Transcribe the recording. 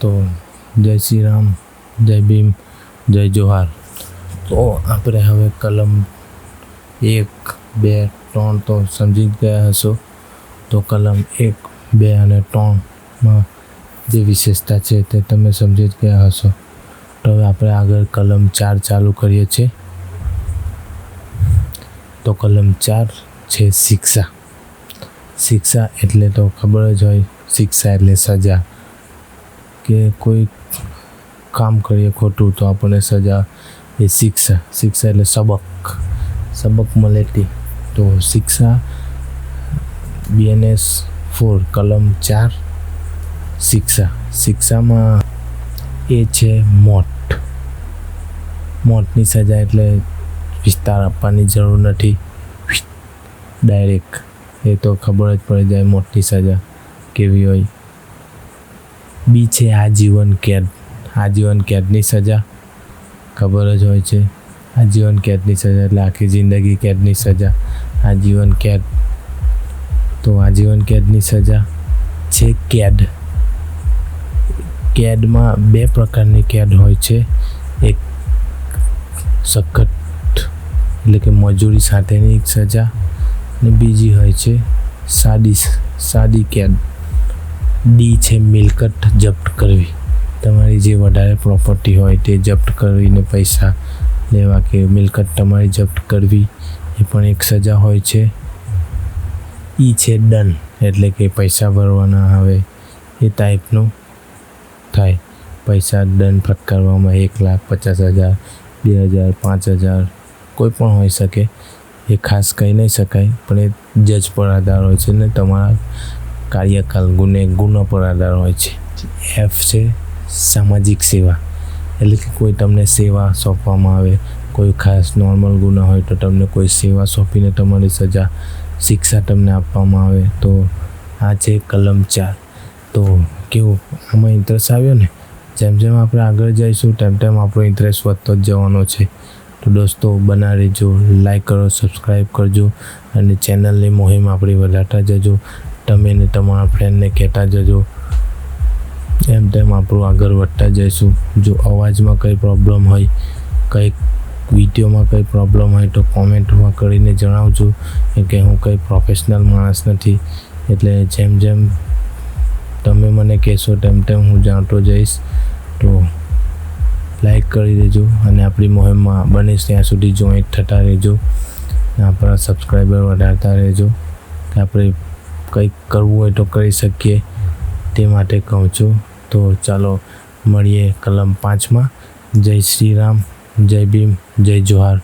તો જય શ્રી રામ, જય ભીમ, જય જોહાર. તો આપણે હવે કલમ એક, બે, ત્રણ તો સમજી જ ગયા હશો. તો કલમ એક, બે અને ત્રણમાં જે વિશેષતા છે તે તમે સમજી જ ગયા હશો. તો હવે આપણે આગળ કલમ ચાર ચાલુ કરીએ છીએ. તો કલમ ચાર છે શિક્ષા. શિક્ષા એટલે તો ખબર જ હોય, શિક્ષા એટલે સજા. કે કોઈ કામ કરીએ ખોટું તો આપણને સજા એ શિક્ષા શિક્ષા એટલે સબક સબક મળે તે તો શિક્ષા બીએનએસ ફોર કલમ ચાર, શિક્ષા. શિક્ષામાં એ છે મોટ. મોટની સજા એટલે વિસ્તાર આપવાની જરૂર નથી. ડાયરેક્ટ એ તો ખબર જ પડી જાય મોટની સજા કેવી હોય. બી છે આજીવન કેદ. આજીવન કેદની સજા. ખબર જ હોય છે. આજીવન કેદની સજા એટલે આખી જિંદગી કેદની સજા. આજીવન કેદ. તો આજીવન કેદની સજા છે કેદ. કેદમાં બે પ્રકારની કેદ હોય છે. એક સખત એટલે કે મજૂરી સાથેની સજા અને બીજી હોય છે સાદી સાદી કેદ. ડી છે મિલકત જપ્ત કરવી. તમારી જે વધારે પ્રોપર્ટી હોય તે જપ્ત કરીને પૈસા લેવા કે મિલકત તમારી જપ્ત કરવી, એ પણ એક સજા હોય છે. ઈ છે ડન એટલે કે પૈસા ભરવાના આવે એ ટાઈપનું થાય. પૈસા દંડ ફટકારવામાં એક લાખ પચાસ હજાર, બે હજાર, પાંચ હજાર, કોઈ પણ હોઈ શકે. એ ખાસ કહી નહીં શકાય, પણ એ જજ પર આધાર હોય છે ને તમારા કાર્યકાલ ગુને ગુનો પર આધાર હોય છે. એફ છે સામાજિક સેવા. એટલે કે કોઈ તમને સેવા સોંપવામાં આવે, કોઈ ખાસ નોર્મલ ગુના હોય તો તમને કોઈ સેવા સોંપીને તમારી સજા, શિક્ષા તમને આપવામાં આવે તો આ છે કલમ ચાર તો કેવું આમાં ઇન્ટરેસ્ટ આવ્યો ને? જેમ જેમ આપણે આગળ જઈશું તેમ તેમ આપણો ઇન્ટરેસ્ટ વધતો જ જવાનો છે. તો દોસ્તો, બના રહેજો લાઈક કરો સબસ્ક્રાઈબ કરજો અને ચેનલની મુહિમ આપણી વધારતા જજો. તમે ને તમારા ફ્રેન્ડને કહેતા જજો. એમ તેમ આપણું આગળ વધતા જઈશું. જો અવાજમાં કંઈ પ્રોબ્લેમ હોય, કંઈક વિડીયોમાં કંઈ પ્રોબ્લેમ હોય તો કોમેન્ટમાં કરીને જણાવજો. કે હું કંઈ પ્રોફેશનલ માણસ નથી. એટલે જેમ જેમ તમે મને કહેશો તેમ તેમ હું જાણતો જઈશ. તો લાઈક કરી દેજો અને આપણી મુહિમમાં બને ત્યાં સુધી જોઈન્ટ થતા રહેજો. આપણા સબસ્ક્રાઈબર વધારતા રહેજો. કે આપણે કંઈક કરવું હોય તો કરી શકીએ. તે માટે કહું છું. તો ચાલો મળીએ કલમ પાંચમાં. જય શ્રી રામ, જય ભીમ, જય જોહાર.